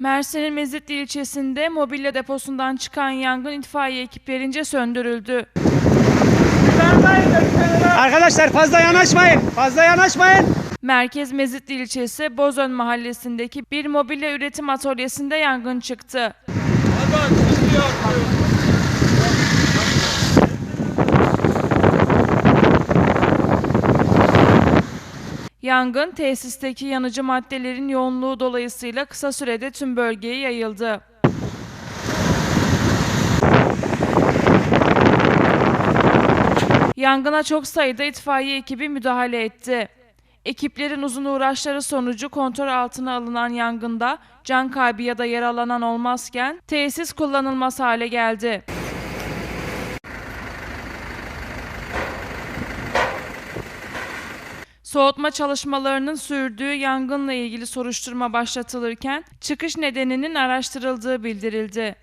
Mersin'in Mezitli ilçesinde mobilya deposundan çıkan yangın itfaiye ekiplerince söndürüldü. Arkadaşlar fazla yanaşmayın. Fazla yanaşmayın. Merkez Mezitli ilçesi Bozön mahallesindeki bir mobilya üretim atölyesinde yangın çıktı. Yangın tesisteki yanıcı maddelerin yoğunluğu dolayısıyla kısa sürede tüm bölgeye yayıldı. Yangına çok sayıda itfaiye ekibi müdahale etti. Ekiplerin uzun uğraşları sonucu kontrol altına alınan yangında can kaybı ya da yaralanan olmazken tesis kullanılmaz hale geldi. Soğutma çalışmalarının sürdüğü yangınla ilgili soruşturma başlatılırken çıkış nedeninin araştırıldığı bildirildi.